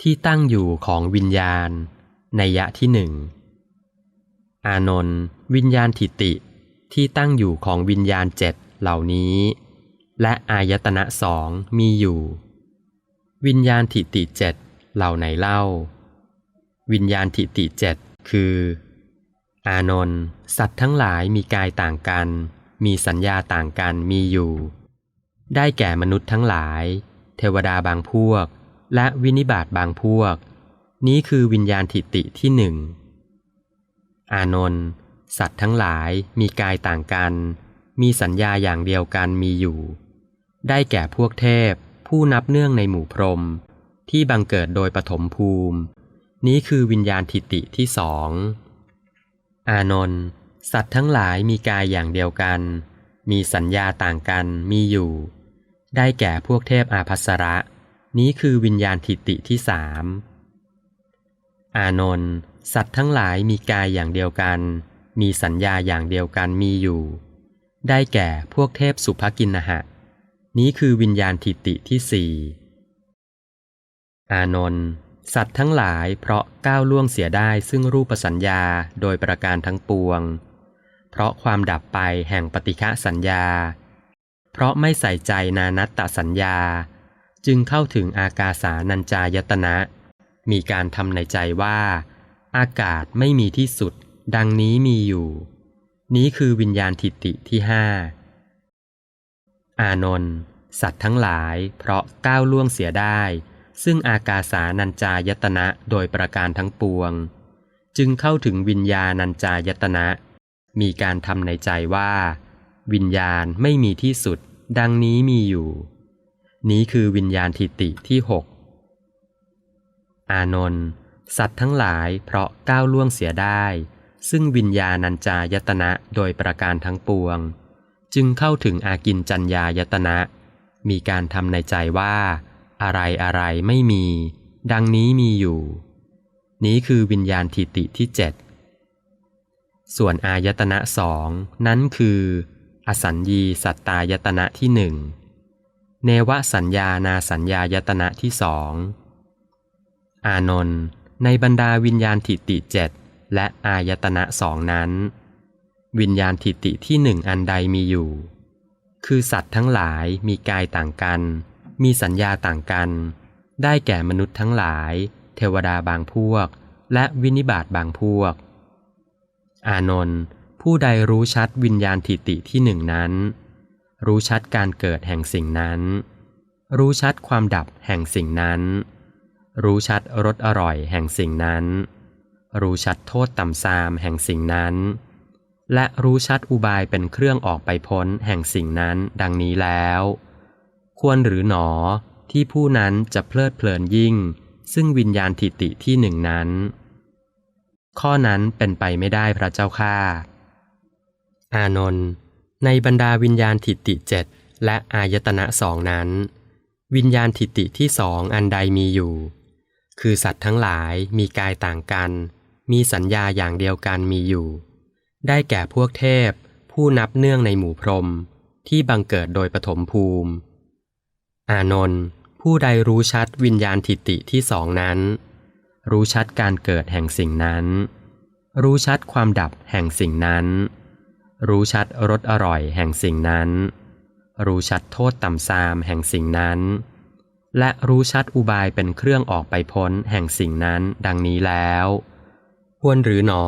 ที่ตั้งอยู่ของวิญญาณ ในยะที่หนึ่ง อานนท์วิญญาณทิติที่ตั้งอยู่ของวิญญาณเจ็ดเหล่านี้ และอายตนะสองมีอยู่ วิญญาณทิติเจ็ดเหล่าไหนเล่า วิญญาณทิติเจ็ดคือ อานนท์สัตว์ทั้งหลายมีกายต่างกัน มีสัญญาต่างกันมีอยู่ ได้แก่มนุษย์ทั้งหลาย เทวดาบางพวก และวินิบาตบางพวก นี้คือวิญญาณทิติที่หนึ่ง อานนท์สัตว์ทั้งหลายมีกายต่างกัน มีสัญญาอย่างเดียวกันมีอยู่ ได้แก่พวกเทพ ผู้นับเนื่องในหมู่พรหมที่บังเกิดโดยปฐมภูมิ นี้คือวิญญาณทิติที่สอง อานนท์สัตว์ทั้งหลายมีกายอย่างเดียวกัน มีสัญญาต่างกันมีอยู่ ได้แก่พวกเทพอาภัสระ นี้คือวิญญาณทิติที่สามอานนท์สัตว์ทั้งหลายมีกายอย่างเดียวกัน มีสัญญาอย่างเดียวกันมีอยู่ ได้แก่พวกเทพสุภกินนหะ นี้คือวิญญาณทิติที่สี่อานนท์สัตว์ทั้งหลายเพราะก้าวล่วงเสียได้ซึ่งรูปสัญญาโดยประการทั้งปวง เพราะความดับไปแห่งปฏิฆะสัญญา เพราะไม่ใส่ใจนานัตตสัญญา จึงเข้าถึงอากาสานัญจายตนะ มีการทำในใจว่า อากาศไม่มีที่สุด ดังนี้มีอยู่ นี้คือวิญญาณทิติที่ห้าอานนท์สัตว์ทั้งหลายเพราะก้าวล่วงเสียได้ ซึ่งอากาสานัญจายตนะโดยประการทั้งปวง จึงเข้าถึงวิญญาณัญจายตนะ มีการทำในใจว่า วิญญาณไม่มีที่สุด ดังนี้มีอยู่ นี้คือวิญญาณทิติที่หกอานนท์สัตว์ทั้งหลายเพราะก้าวล่วงเสียได้ ซึ่งวิญญาณัญจายตนะโดยประการทั้งปวง จึงเข้าถึงอากินจัญญายตนะ มีการทำในใจว่า อะไรอะไรไม่มี ดังนี้มีอยู่ นี้คือวิญญาณทิติที่เจ็ดส่วนอายตนะสองนั้นคือ อสัญญีสัตตายตนะที่หนึ่ง เนวสัญญานาสัญญายตนะที่สองอานนท์ในบรรดาวิญญาณทิติเจ็ดและอายตนะสองนั้น วิญญาณทิติที่หนึ่งอันใดมีอยู่ คือสัตว์ทั้งหลายมีกายต่างกัน มีสัญญาต่างกัน ได้แก่มนุษย์ทั้งหลาย เทวดาบางพวก และวินิบาตบางพวก อานนท์ผู้ใดรู้ชัดวิญญาณทิติที่หนึ่งนั้น รู้ชัดการเกิดแห่งสิ่งนั้น รู้ชัดความดับแห่งสิ่งนั้น รู้ชัดรสอร่อยแห่งสิ่งนั้น รู้ชัดโทษต่ำซามแห่งสิ่งนั้น และรู้ชัดอุบายเป็นเครื่องออกไปพ้นแห่งสิ่งนั้นดังนี้แล้ว ควรหรือหนอที่ผู้นั้นจะเพลิดเพลินยิ่ง ซึ่งวิญญาณทิติที่หนึ่งนั้น ข้อนั้นเป็นไปไม่ได้พระเจ้าข้าอานนท์ ในบรรดาวิญญาณทิติเจ็ดและอายตนะสองนั้น วิญญาณทิติที่สองอันใดมีอยู่ คือสัตว์ทั้งหลายมีกายต่างกัน มีสัญญาอย่างเดียวกันมีอยู่ ได้แก่พวกเทพ ผู้นับเนื่องในหมู่พรม ที่บังเกิดโดยปฐมภูมิ อานนท์ผู้ใดรู้ชัดวิญญาณทิติที่สองนั้น รู้ชัดการเกิดแห่งสิ่งนั้น รู้ชัดความดับแห่งสิ่งนั้น รู้ชัดรสอร่อยแห่งสิ่งนั้น รู้ชัดโทษต่ำซามแห่งสิ่งนั้น และรู้ชัดอุบายเป็นเครื่องออกไปพ้นแห่งสิ่งนั้นดังนี้แล้วควรหรือหนอ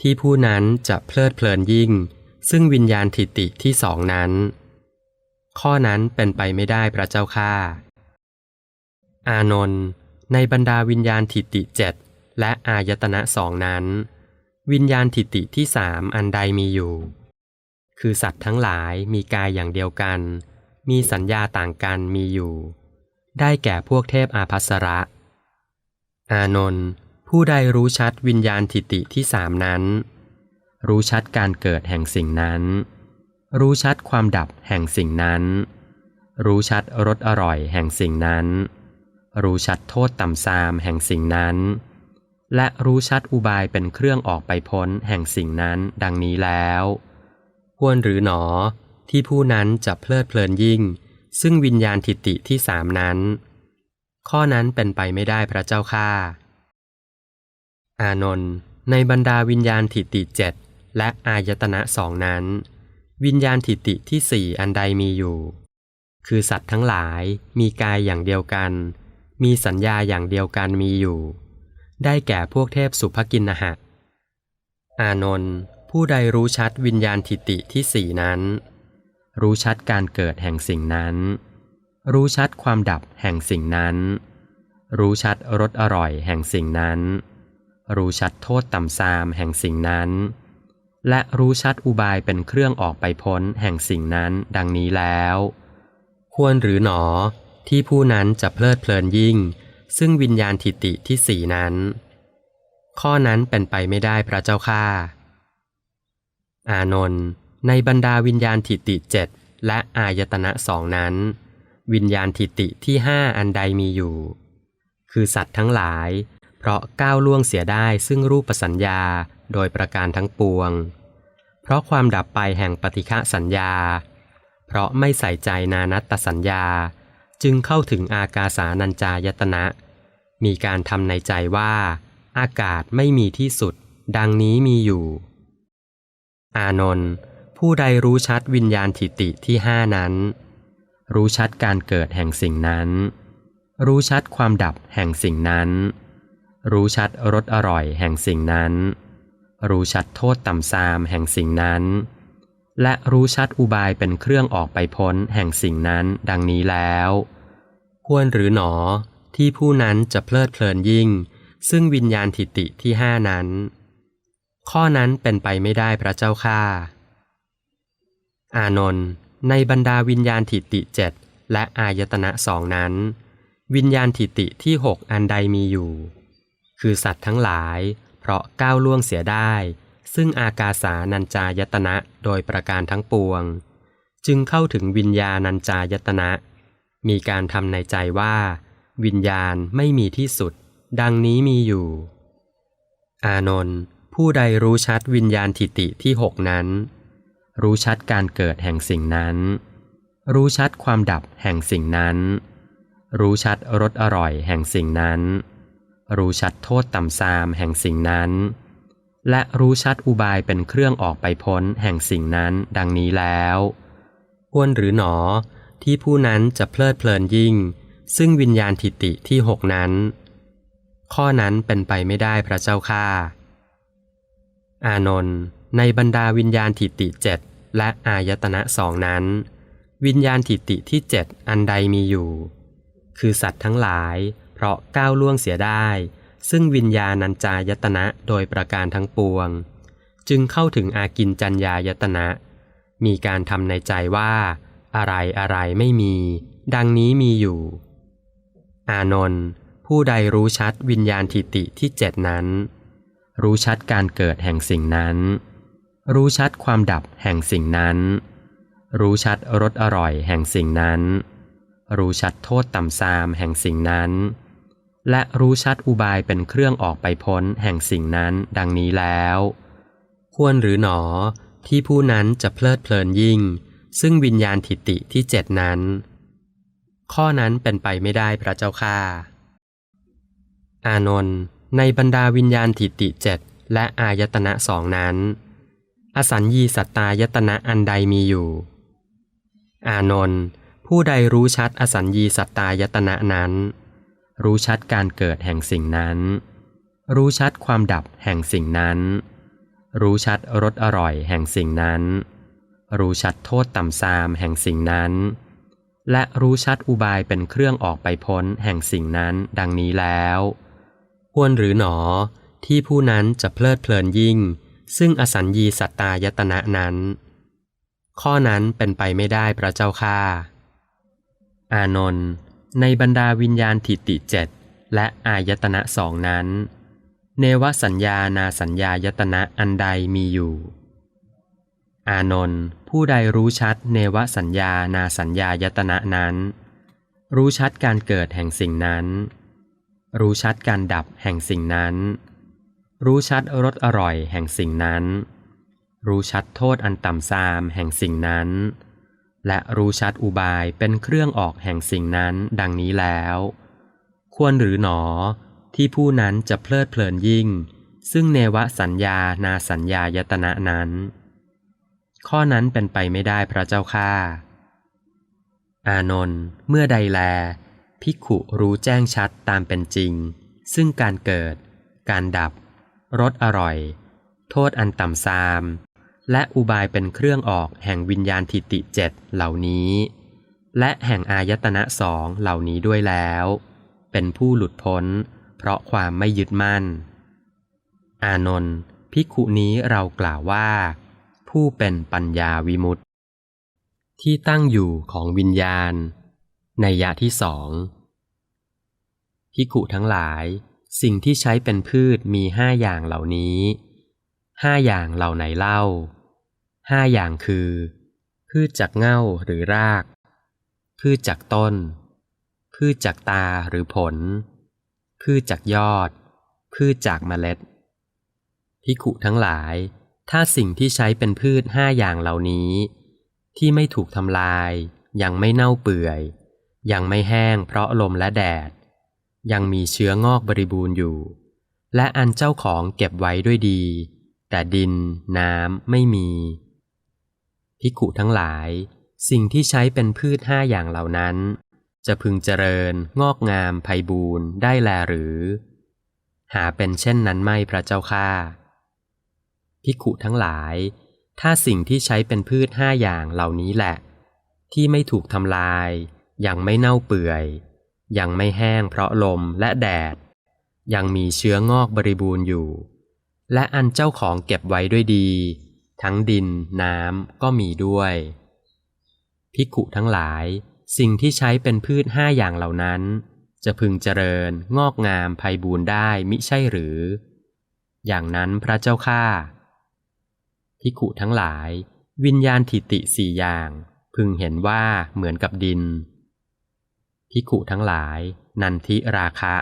ที่ผู้นั้นจะเพลิดเพลินยิ่ง ซึ่งวิญญาณทิติที่สองนั้น ข้อนั้นเป็นไปไม่ได้พระเจ้าข้าอานนท์ในบรรดาวิญญาณทิติเจ็ดและอายตนะสองนั้น วิญญาณทิติที่สามอันใดมีอยู่ คือสัตว์ทั้งหลายมีกายอย่างเดียวกัน มีสัญญาต่างกันมีอยู่ ได้แก่พวกเทพอาภัสระ อานนท์ผู้ใดรู้ชัดวิญญาณทิติที่สามนั้น รู้ชัดการเกิดแห่งสิ่งนั้น รู้ชัดความดับแห่งสิ่งนั้น รู้ชัดรสอร่อยแห่งสิ่งนั้น รู้ชัดโทษต่ำซามแห่งสิ่งนั้น และรู้ชัดอุบายเป็นเครื่องออกไปพ้นแห่งสิ่งนั้นดังนี้แล้ว ควรหรือหนอ ที่ผู้นั้นจะเพลิดเพลินยิ่ง ซึ่งวิญญาณทิติที่สามนั้น ข้อนั้นเป็นไปไม่ได้พระเจ้าข้าอานนท์ในบรรดาวิญญาณทิติเจ็ดและอายตนะสองนั้น วิญญาณทิติที่สี่อันใดมีอยู่ คือสัตว์ทั้งหลายมีกายอย่างเดียวกัน มีสัญญาอย่างเดียวกันมีอยู่ ได้แก่พวกเทพสุภกินนหะอานนท์ ผู้ใดรู้ชัดวิญญาณทิติที่สี่นั้น รู้ชัดการเกิดแห่งสิ่งนั้น รู้ชัดความดับแห่งสิ่งนั้น รู้ชัดรสอร่อยแห่งสิ่งนั้น รู้ชัดโทษต่ำซามแห่งสิ่งนั้น และรู้ชัดอุบายเป็นเครื่องออกไปพ้นแห่งสิ่งนั้นดังนี้แล้ว ควรหรือหนอที่ผู้นั้นจะเพลิดเพลินยิ่ง ซึ่งวิญญาณทิติที่สี่นั้น ข้อนั้นเป็นไปไม่ได้พระเจ้าข้า อานนท์ในบรรดาวิญญาณทิติเจ็ดและอายตนะสองนั้น วิญญาณทิติที่ห้าอันใดมีอยู่ คือสัตว์ทั้งหลาย เพราะก้าวล่วงเสียได้ซึ่งรูปสัญญาโดยประการทั้งปวง เพราะความดับไปแห่งปฏิฆะสัญญา เพราะไม่ใส่ใจนานัตตสัญญา จึงเข้าถึงอากาสานัญจายตนะ มีการทำในใจว่า อากาศไม่มีที่สุด ดังนี้มีอยู่ อานนท์ผู้ใดรู้ชัดวิญญาณทิติที่ห้านั้น รู้ชัดการเกิดแห่งสิ่งนั้น รู้ชัดความดับแห่งสิ่งนั้น รู้ชัดรสอร่อยแห่งสิ่งนั้น รู้ชัดโทษต่ำซามแห่งสิ่งนั้น และรู้ชัดอุบายเป็นเครื่องออกไปพ้นแห่งสิ่งนั้นดังนี้แล้ว ควรหรือหนอที่ผู้นั้นจะเพลิดเพลินยิ่ง ซึ่งวิญญาณทิติที่ห้านั้น ข้อนั้นเป็นไปไม่ได้พระเจ้าข้าอานนท์ในบรรดาวิญญาณทิติเจ็ดและอายตนะสองนั้น วิญญาณทิติที่หกอันใดมีอยู่ คือสัตว์ทั้งหลาย เพราะก้าวล่วงเสียได้ ซึ่งอากาสานัญจายตนะโดยประการทั้งปวง จึงเข้าถึงวิญญาณัญจายตนะ มีการทำในใจว่า วิญญาณไม่มีที่สุด ดังนี้มีอยู่ อานนท์ ผู้ใดรู้ชัดวิญญาณทิติที่หกนั้น รู้ชัดการเกิดแห่งสิ่งนั้น รู้ชัดความดับแห่งสิ่งนั้น รู้ชัดรสอร่อยแห่งสิ่งนั้น รู้ชัดโทษต่ำซามแห่งสิ่งนั้น และรู้ชัดอุบายเป็นเครื่องออกไปพ้นแห่งสิ่งนั้นดังนี้แล้วควรหรือหนอที่ผู้นั้นจะเพลิดเพลินยิ่ง ซึ่งวิญญาณทิติที่หกนั้น ข้อนั้นเป็นไปไม่ได้พระเจ้าข้า อานนท์ในบรรดาวิญญาณทิติเจ็ดและอายตนะสองนั้น วิญญาณทิติที่เจ็ดอันใดมีอยู่ คือสัตว์ทั้งหลาย เพราะก้าวล่วงเสียได้ ซึ่งวิญญาณัญจายตนะโดยประการทั้งปวง จึงเข้าถึงอากินจัญญายตนะ มีการทำในใจว่า อะไรอะไรไม่มี ดังนี้มีอยู่ อานนท์ผู้ใดรู้ชัดวิญญาณทิติที่เจ็ดนั้น รู้ชัดการเกิดแห่งสิ่งนั้น รู้ชัดความดับแห่งสิ่งนั้น รู้ชัดรสอร่อยแห่งสิ่งนั้น รู้ชัดโทษต่ำซามแห่งสิ่งนั้น และรู้ชัดอุบายเป็นเครื่องออกไปพ้นแห่งสิ่งนั้นดังนี้แล้ว ควรหรือหนอที่ผู้นั้นจะเพลิดเพลินยิ่ง ซึ่งวิญญาณทิติที่เจ็ดนั้น ข้อนั้นเป็นไปไม่ได้พระเจ้าข้าอานนท์ ในบรรดาวิญญาณทิติเจ็ดและอายตนะสองนั้น อสัญญีสัตตายตนะอันใดมีอยู่ อานนท์ผู้ใดรู้ชัดอสัญญีสัตตายตนะนั้น รู้ชัดการเกิดแห่งสิ่งนั้น รู้ชัดความดับแห่งสิ่งนั้น รู้ชัดรสอร่อยแห่งสิ่งนั้น รู้ชัดโทษต่ำซามแห่งสิ่งนั้น และรู้ชัดอุบายเป็นเครื่องออกไปพ้นแห่งสิ่งนั้นดังนี้แล้ว ควรหรือหนอ ที่ผู้นั้นจะเพลิดเพลินยิ่ง ซึ่งอสัญญีสัตตายตนะนั้น ข้อนั้นเป็นไปไม่ได้พระเจ้าข้าอานนท์ในบรรดาวิญญาณทิติเจ็ดและอายตนะสองนั้น เนวสัญญานาสัญญายตนะอันใดมีอยู่ อานนท์ผู้ใดรู้ชัดเนวสัญญานาสัญญายตนะนั้น รู้ชัดการเกิดแห่งสิ่งนั้น รู้ชัดการดับแห่งสิ่งนั้น รู้ชัดรสอร่อยแห่งสิ่งนั้น รู้ชัดโทษอันต่ำซามแห่งสิ่งนั้น และรู้ชัดอุบายเป็นเครื่องออกแห่งสิ่งนั้นดังนี้แล้ว ควรหรือหนอที่ผู้นั้นจะเพลิดเพลินยิ่ง ซึ่งเนวสัญญานาสัญญายตนะนั้น ข้อนั้นเป็นไปไม่ได้พระเจ้าข้าอานนท์เมื่อใดแล ภิกขุรู้แจ้งชัดตามเป็นจริง ซึ่งการเกิด การดับ รสอร่อย โทษอันต่ำซาม และอุบายเป็นเครื่องออกแห่งวิญญาณทิติเจ็ดเหล่านี้ และแห่งอายตนะสองเหล่านี้ด้วยแล้ว เป็นผู้หลุดพ้น เพราะความไม่ยึดมั่น อานนท์ภิกขุนี้เรากล่าวว่า ผู้เป็นปัญญาวิมุตติที่ตั้งอยู่ของวิญญาณ ในยะที่สองภิกุทั้งหลาย สิ่งที่ใช้เป็นพืชมีห้าอย่างเหล่านี้ห้าอย่างเหล่าไหนเล่าห้าอย่างคือ พืชจากเง่าหรือราก พืชจากต้น พืชจากตาหรือผล พืชจากยอด พืชจากเมล็ดภิกุทั้งหลาย ถ้าสิ่งที่ใช้เป็นพืชห้าอย่างเหล่านี้ ที่ไม่ถูกทำลาย ยังไม่เน่าเปื่อย ยังไม่แห้งเพราะลมและแดด ยังมีเชื้องอกบริบูรณ์อยู่ และอันเจ้าของเก็บไว้ด้วยดี แต่ดิน น้ำไม่มีภิกุทั้งหลาย สิ่งที่ใช้เป็นพืชห้าอย่างเหล่านั้น จะพึงเจริญ งอกงามไพบูรณ์ได้แลหรือ หาเป็นเช่นนั้นไม่พระเจ้าข้าภิกุทั้งหลาย ถ้าสิ่งที่ใช้เป็นพืชห้าอย่างเหล่านี้แหละ ที่ไม่ถูกทำลาย ยังไม่เน่าเปื่อย ยังไม่แห้งเพราะลมและแดด ยังมีเชื้องอกบริบูรณ์อยู่ และอันเจ้าของเก็บไว้ด้วยดี ทั้งดินน้ำก็มีด้วยภิกุทั้งหลาย สิ่งที่ใช้เป็นพืชห้าอย่างเหล่านั้น จะพึงเจริญงอกงามไพบูรณ์ได้มิใช่หรือ อย่างนั้นพระเจ้าข้าภิกุทั้งหลาย วิญญาณทิติสี่อย่าง พึงเห็นว่าเหมือนกับดิน ภิกขุทั้งหลาย นันทิราคะ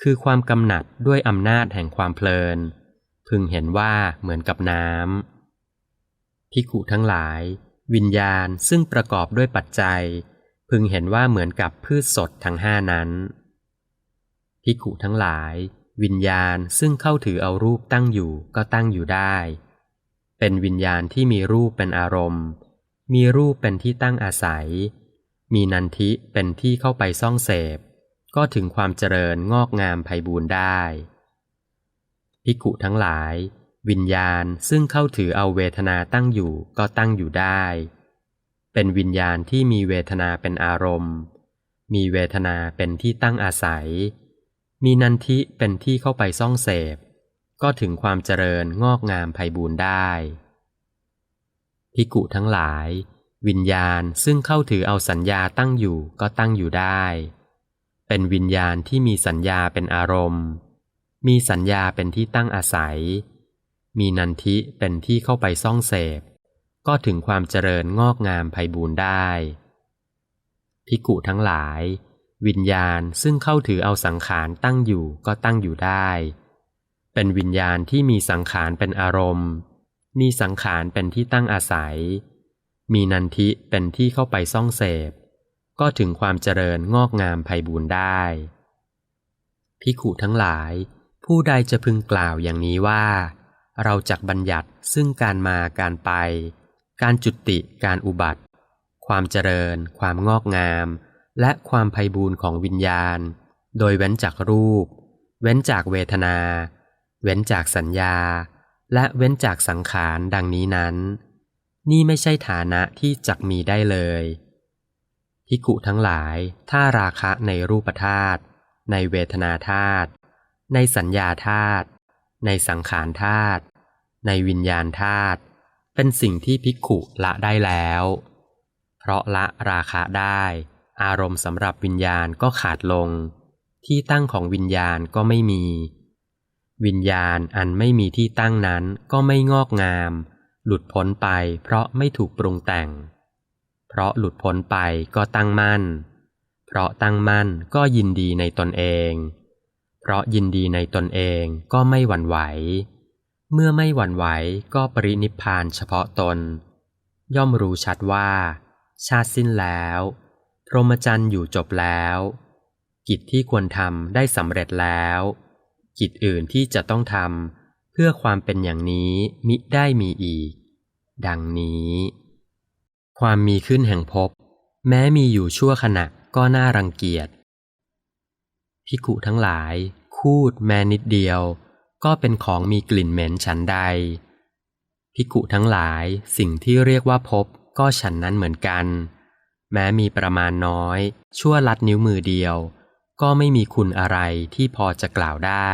คือความกำหนัดด้วยอำนาจแห่งความเพลิน พึงเห็นว่าเหมือนกับน้ำภิกขุทั้งหลาย วิญญาณซึ่งประกอบด้วยปัจจัย พึงเห็นว่าเหมือนกับพืชสดทั้งห้านั้นภิกขุทั้งหลาย วิญญาณซึ่งเข้าถือเอารูปตั้งอยู่ก็ตั้งอยู่ได้ เป็นวิญญาณที่มีรูปเป็นอารมณ์ มีรูปเป็นที่ตั้งอาศัย มีนันทิเป็นที่เข้าไปซ่องเสพ ก็ถึงความเจริญงอกงามไพบูรณ์ได้ภิกุทั้งหลาย วิญญาณซึ่งเข้าถือเอาเวทนาตั้งอยู่ก็ตั้งอยู่ได้ เป็นวิญญาณที่มีเวทนาเป็นอารมณ์ มีเวทนาเป็นที่ตั้งอาศัย มีนันทิเป็นที่เข้าไปซ่องเสพ ก็ถึงความเจริญงอกงามไพบูรณ์ได้ภิกุทั้งหลาย วิญญาณซึ่งเข้าถือเอาสัญญาตั้งอยู่ก็ตั้งอยู่ได้ เป็นวิญญาณที่มีสัญญาเป็นอารมณ์ มีสัญญาเป็นที่ตั้งอาศัย มีนันทิเป็นที่เข้าไปซ่องเสพ ก็ถึงความเจริญงอกงามไพบูรณ์ได้ภิกุทั้งหลาย วิญญาณซึ่งเข้าถือเอาสังขารตั้งอยู่ก็ตั้งอยู่ได้ เป็นวิญญาณที่มีสังขารเป็นอารมณ์ มีสังขารเป็นที่ตั้งอาศัย มีนันทิเป็นที่เข้าไปซ่องเสพ ก็ถึงความเจริญงอกงามไพบูรณ์ได้ภิขุทั้งหลาย ผู้ใดจะพึงกล่าวอย่างนี้ว่า เราจักบัญญัติซึ่งการมาการไป การจุติการอุบัติ ความเจริญ ความงอกงาม และความไพบูรณ์ของวิญญาณ โดยเว้นจากรูป เว้นจากเวทนา เว้นจากสัญญา และเว้นจากสังขารดังนี้นั้น นี่ไม่ใช่ฐานะที่จักมีได้เลยภิกุทั้งหลายถ้าราคะในรูปธาตุในเวทนาธาตุในสัญญาธาตุในสังขารธาตุในวิญญาณธาตุเป็นสิ่งที่ภิกุละได้แล้ว เพราะละราคะได้ อารมณ์สำหรับวิญญาณก็ขาดลง ที่ตั้งของวิญญาณก็ไม่มี วิญญาณอันไม่มีที่ตั้งนั้นก็ไม่งอกงาม หลุดพ้นไปเพราะไม่ถูกปรุงแต่ง เพราะหลุดพ้นไปก็ตั้งมั่น เพราะตั้งมั่นก็ยินดีในตนเอง เพราะยินดีในตนเองก็ไม่หวั่นไหว เมื่อไม่หวั่นไหวก็ปรินิพพานเฉพาะตน ย่อมรู้ชัดว่า ชาติสิ้นแล้ว พรหมจรรย์อยู่จบแล้ว กิจที่ควรทำได้สำเร็จแล้ว กิจอื่นที่จะต้องทำ พื่อความเป็นอย่างนี้มิได้มีอีก ดังนี้ ความมีขึ้นแห่งภพแม้มีอยู่ชั่วขณะก็น่ารังเกียจพิกุทั้งหลาย คูดแม้นิดเดียว ก็เป็นของมีกลิ่นเหม็นฉันใดพิกุทั้งหลายสิ่งที่เรียกว่าภพก็ฉันนั้นเหมือนกัน แม้มีประมาณน้อย ชั่วลัดนิ้วมือเดียว ก็ไม่มีคุณอะไรที่พอจะกล่าวได้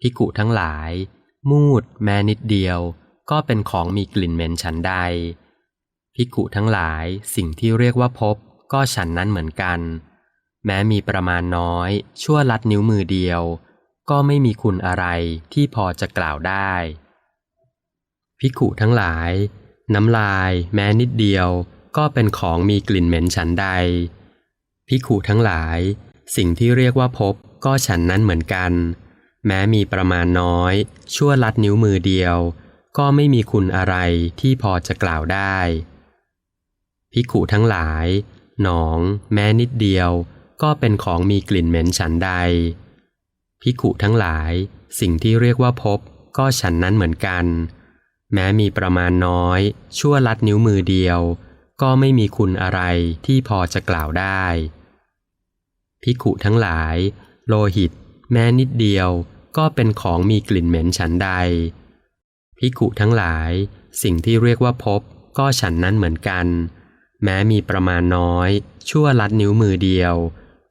พิกุทั้งหลาย มูดแม้นิดเดียว ก็เป็นของมีกลิ่นเหม็นฉันใด พิกุทั้งหลายสิ่งที่เรียกว่าภพก็ฉันนั้นเหมือนกัน แม้มีประมาณน้อย ชั่วลัดนิ้วมือเดียว ก็ไม่มีคุณอะไรที่พอจะกล่าวได้ พิกุทั้งหลาย น้ำลายแม้นิดเดียว ก็เป็นของมีกลิ่นเหม็นฉันใด พิกุทั้งหลาย สิ่งที่เรียกว่าภพก็ฉันนั้นเหมือนกัน แม้มีประมาณน้อย ชั่วลัดนิ้วมือเดียว ก็ไม่มีคุณอะไรที่พอจะกล่าวได้ พิกุทั้งหลาย หนอง แม้นิดเดียว ก็เป็นของมีกลิ่นเหม็นฉันใด พิกุทั้งหลาย สิ่งที่เรียกว่าภพก็ฉันนั้นเหมือนกัน แม้มีประมาณน้อย ชั่วลัดนิ้วมือเดียว ก็ไม่มีคุณอะไรที่พอจะกล่าวได้ พิกุทั้งหลาย โลหิต แม้นิดเดียว ก็เป็นของมีกลิ่นเหม็นฉันใดพิกุทั้งหลาย สิ่งที่เรียกว่าภพก็ฉันนั้นเหมือนกัน แม้มีประมาณน้อย ชั่วลัดนิ้วมือเดียว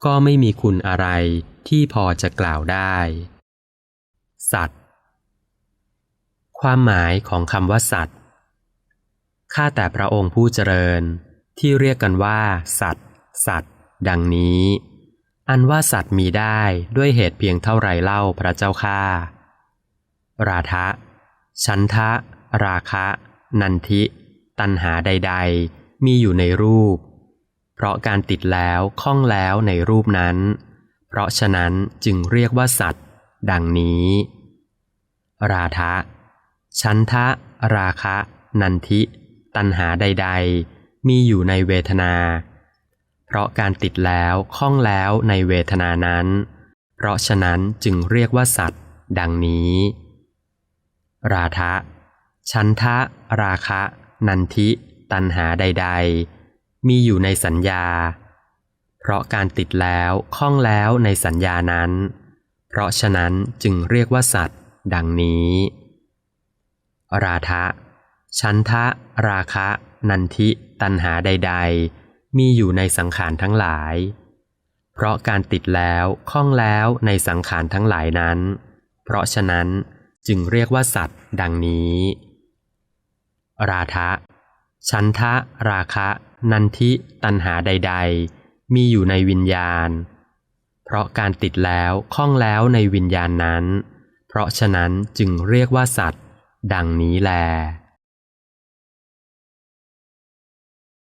ก็ไม่มีคุณอะไรที่พอจะกล่าวได้ สัตว์ ความหมายของคำว่าสัตว์ข้าแต่พระองค์ผู้เจริญ ที่เรียกกันว่า สัตว์ สัตว์ ดังนี้ อันว่าสัตว์มีได้ด้วยเหตุเพียงเท่าไรเล่าพระเจ้าข้าราทะ ชันทะ ราคะ นันทิ ตัณหาใด ๆ มีอยู่ในรูป เพราะการติดแล้วคล้องแล้วในรูปนั้น เพราะฉะนั้นจึงเรียกว่าสัตว์ ดังนี้ ราทะ ชันทะ ราคะ นันทิ ตัณหาใด ๆ มีอยู่ในเวทนา ราะการติดแล้วคล้องแล้วในเวทนานั้น เพราะฉะนั้นจึงเรียกว่าสัตว์ ดังนี้ ราทะ ชันทะ ราคะ นันทิ ตัณหาใด ๆ มีอยู่ในสัญญา เพราะการติดแล้วคล้องแล้วในสัญญานั้น เพราะฉะนั้นจึงเรียกว่าสัตว์ ดังนี้ ราทะ ชันทะ ราคะ นันทิ ตัณหาใด ๆ มีอยู่ในสังขารทั้งหลาย เพราะการติดแล้วคล้องแล้วในสังขารทั้งหลายนั้น เพราะฉะนั้นจึงเรียกว่าสัตว์ดังนี้ ราทะ ชันทะ ราคะ นันทิตัณหาใด ๆ มีอยู่ในวิญญาณ เพราะการติดแล้วคล้องแล้วในวิญญาณนั้น เพราะฉะนั้นจึงเรียกว่าสัตว์ ดังนี้แล